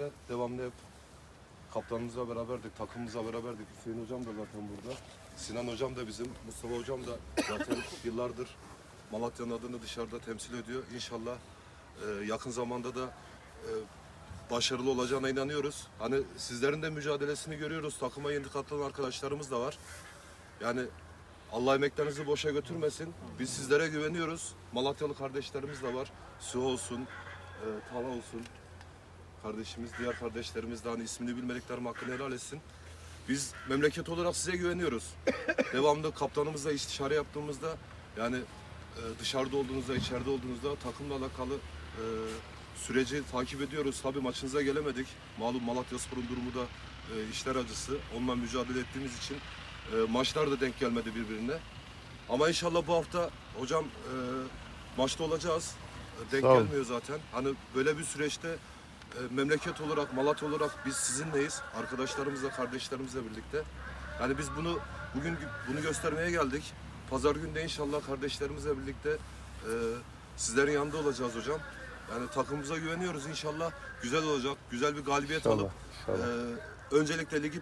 de devamlı hep kaptanımızla beraberdik, takımımızla beraberdik. Hüseyin hocam da zaten burada. Sinan hocam da bizim, Mustafa hocam da zaten yıllardır Malatya'nın adını dışarıda temsil ediyor. İnşallah e, yakın zamanda da e, başarılı olacağına inanıyoruz. Hani sizlerin de mücadelesini görüyoruz. Takıma yeni katılan arkadaşlarımız da var. Yani Allah emeklerinizi boşa götürmesin. Biz sizlere güveniyoruz. Malatyalı kardeşlerimiz de var. Su olsun, e, Tala olsun. Kardeşimiz, diğer kardeşlerimiz de hani ismini bilmediklerim hakkını helal etsin. Biz memleket olarak size güveniyoruz. Devamlı kaptanımızla istişare yaptığımızda yani e, dışarıda olduğunuzda, içeride olduğunuzda takımla alakalı e, süreci takip ediyoruz. Tabii maçınıza gelemedik. Malum Malatya Spor'un durumu da e, işler acısı. Onunla mücadele ettiğimiz için e, maçlar da denk gelmedi birbirine. Ama inşallah bu hafta hocam e, maçta olacağız. E, Denk Sağ olun. gelmiyor zaten. Hani böyle bir süreçte e, memleket olarak, Malatya olarak biz sizinleyiz. Arkadaşlarımızla, kardeşlerimizle birlikte. Yani biz bunu bugün bunu göstermeye geldik. Pazar günü de inşallah kardeşlerimizle birlikte e, sizlerin yanında olacağız hocam. Yani takımımıza güveniyoruz inşallah. Güzel olacak. Güzel bir galibiyet İnşallah, alıp inşallah. e, öncelikle ligi